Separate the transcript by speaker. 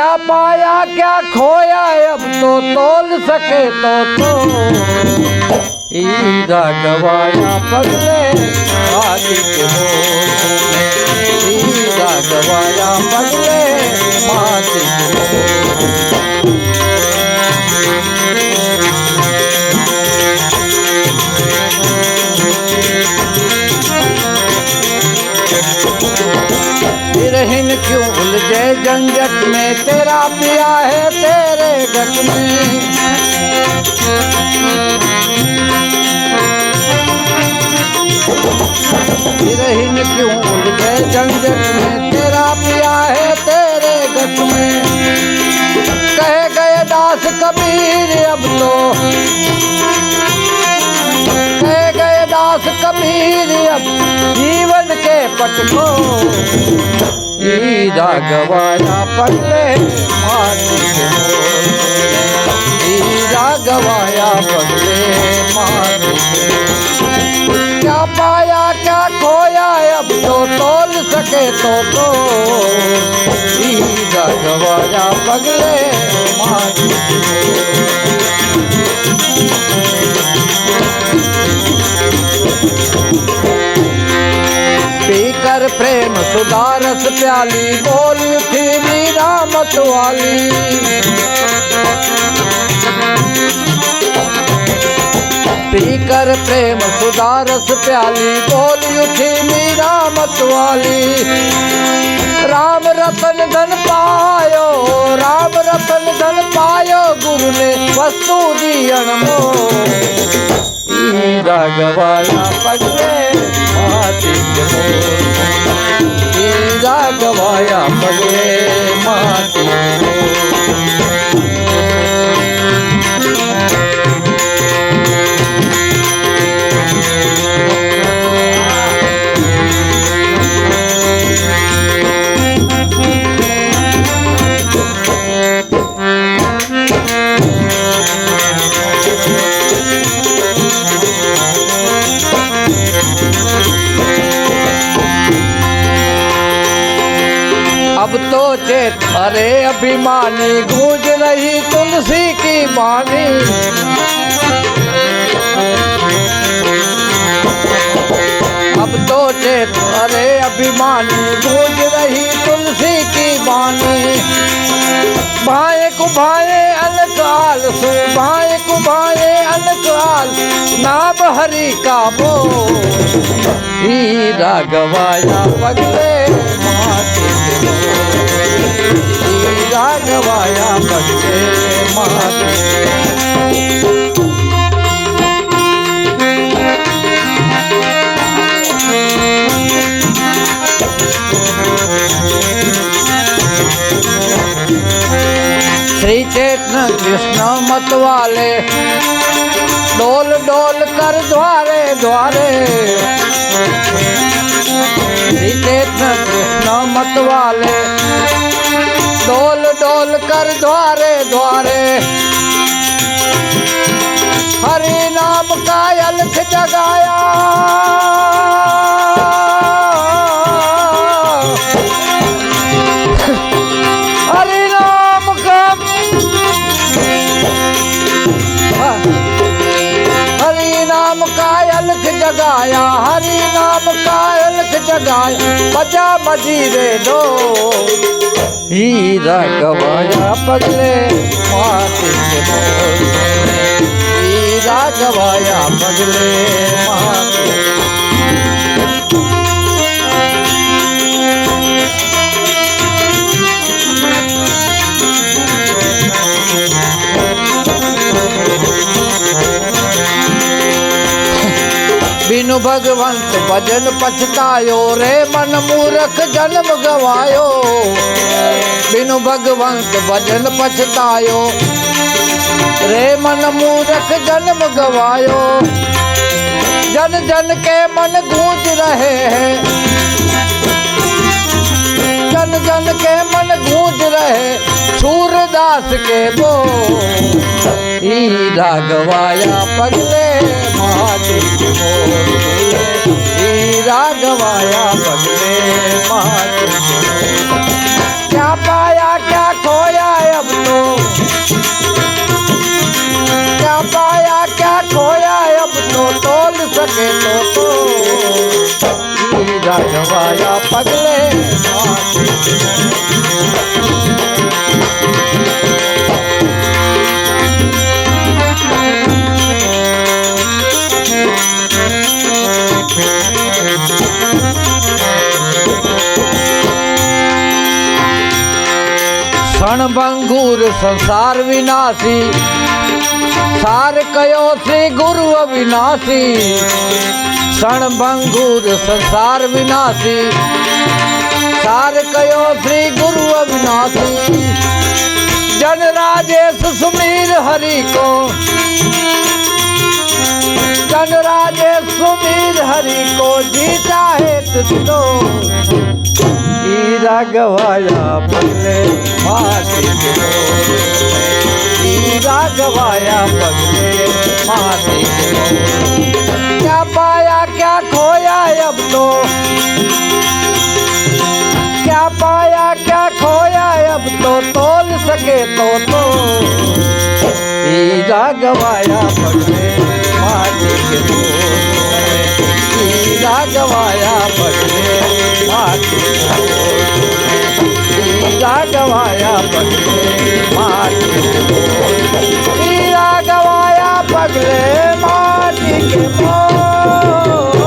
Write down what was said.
Speaker 1: खोया अब तो क्या पाया क्या खोया अब तो तोल सके तो तो हीरा गवाया पगले आदि के बोल हीरा गवाया पगले माटी उलझे झंझट में तेरा पिया है तेरे गट में। विरहीन क्यों उलझे झंझट में तेरा पिया है तेरे गट में। कहे गए दास कबीर अब तो। कहे गए दास कबीर अब जीवन के पट को हीरा गवाया पगले माटी के मोल हीरा गवाया पगले माटी के क्या पाया क्या खोया अब तो तोल सके तो तो हीरा गवाया पगले माटी के मोल पीकर प्रेम सुधारस प्याली बोल उठी मीरा मतवाली पीकर प्रेम सुधारस प्याली बोल उठी मीरा मतवाली राम रतन धन पायो राम रतन धन पायो गुरु ने वस्तु दी अनमोल हीरा गवाया पगले माटी के मोल हीरा गवाया पगले तो चेत अरे अभिमानी गूंज रही तुलसी की बानी अब तो चेत अरे अभिमानी गूंज रही तुलसी की बानी भाए कुभाए अलकाल सु, भाए कुभाए अलकाल नाम हरि का बोल ही गवाया पगले श्री चेतन कृष्ण मत वाले डोल डोल कर द्वारे द्वारे। श्री चेतन कृष्ण मत वाले डोल डोल कर द्वारे द्वारे। हरि नाम का अलख जगाया। हरि नाम का जगाया हरि नाम का अलख जगाया बजा मजीरे दो ही रगवाया पगले माटी बिनु भगवंत भजन पछतायो रे मन मूरख जन्म गवायो बिनु भगवंत भजन पछतायो रे मन मूरख जन्म गवायो जन जन के मन गूंज रहे हैं जन जन के मन गूंज रहे सूरदास के बो हीरा गवाया पगले गवाया बदले क्या पाया, क्या खोया अब तो? क्या पाया, क्या खोया अब तो? तोल सके तो तो। हीरा गवाया पगले ભંગુર સંસાર વિનાશી. સાર કયો શ્રી ગુરુ વિનાશી ક્ષણ ભંગુર સંસાર વિનાશી. સાર કયો શ્રી ગુરુ વિનાશી જન રાજેશ સુમીર હરિ કો? જન રાજેશ સુમીર હરિ કો? જીતા હે हीरा गवाया पगले माटी के हीरा क्या पाया क्या खोया अब तो क्या पाया क्या खोया अब तो तोल सके तो तो हीरा गवाया पगले माटी જાગવાયા પગલે માટી જાગવાયા પગલે માટી જાગવાયા પગલે માટી કે મો